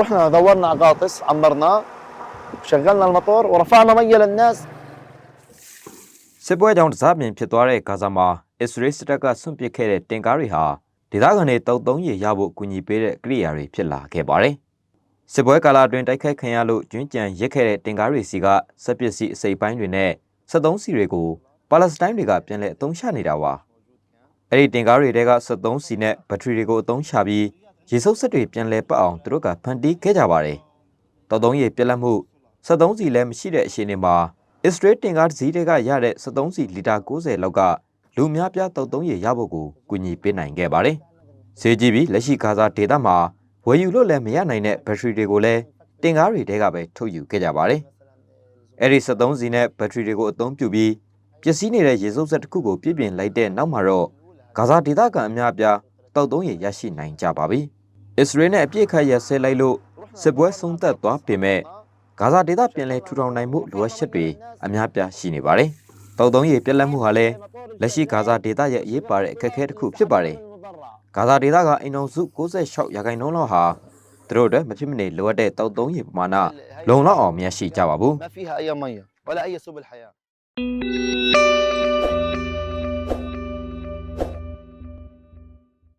رحنا دورنا على غاطس عمرناه شغلنا الموتور ورفعنا ميه للناس စစ်ပွဲကြောင့်တစားပြင်ဖြစ်သွားတဲ့ဂါဇာမှာအစ္စရေးစစ်တပ်ကဆွန့်ပစ်ခဲ့တဲ့တင်ကားတွေဟာဒေသခံတွေတုံတုံးရရဖို့ကူညီပေးတဲ့ကိရိယာတွေဖြစ်လာခဲ့ပါတယ်။စစ်ပွဲကာလအတွင်းတိုက်ခိုက်ခံရလို့ကျွင်းကြံရစ်ခဲ့တဲ့တင်ကားတွေစီကစက်ပစ္စည်းအစိပ်ပိုင်းတွေနဲ့73စီတွေကိုပါလက်စတိုင်းတွေကပြန်လည်အသုံးချနေတာပါ။အဲ့ဒီတင်ကားတွေတဲက73စီနဲ့ဘက်ထရီတွေကိုအသုံးချပြီး ရေစုပ်ဆက်တွေပြန်လည်ပတ်အောင်သူတို့ကဖန်တီးခဲ့ကြပါတယ်။တောက်တုံးရပြက်လက်မှု73စီလည်းမရှိတဲ့အခြေအနေမှာအစ္စရေးတင်ကားတစ်စီးတွေကရတဲ့73စီလီတာ90လောက်ကလူအများပြားတုတ်သုံးရရဖို့ကိုကူညီပေးနိုင်ခဲ့ပါတယ်။ဈေးကြီးပြီးလက်ရှိဂါဇာဒေသမှာဝယ်ယူလို့လည်းမရနိုင်တဲ့ဘက်ထရီတွေကိုလည်းတင်ကားတွေတဲကပဲထုတ်ယူခဲ့ကြပါတယ်။အဲဒီ73စီနဲ့ဘက်ထရီတွေကိုအသုံးပြုပြီးပျက်စီးနေတဲ့ရေစုပ်ဆက်တစ်ခုကိုပြည့်ပြင်လိုက်တဲ့နောက်မှာတော့ဂါဇာဒေသကအများပြားတုတ်သုံးရရရှိနိုင်ကြပါပြီ။ အစ္စရေးနဲ့အပြစ်ခတ်ရဆဲလိုက်လို့စစ်ပွဲဆုံးသက်သွားပေမဲ့ဂါဇာဒေသပြန်လည်ထူထောင်နိုင်မှုလိုအပ်ချက်တွေအများပြားရှိနေပါတယ်။တောက်သုံးရည်ပြက်လက်မှုဟာလည်းလက်ရှိဂါဇာဒေသရဲ့အရေးပါတဲ့အခက်အခဲတစ်ခုဖြစ်ပါတယ်။ဂါဇာဒေသကအိမ်တော်စု66ရာခိုင်နှုန်းလောက်ဟာသူတို့အတွက်မဖြစ်မနေလိုအပ်တဲ့တောက်သုံးရည်ပမာဏလုံလောက်အောင်မရရှိကြပါဘူး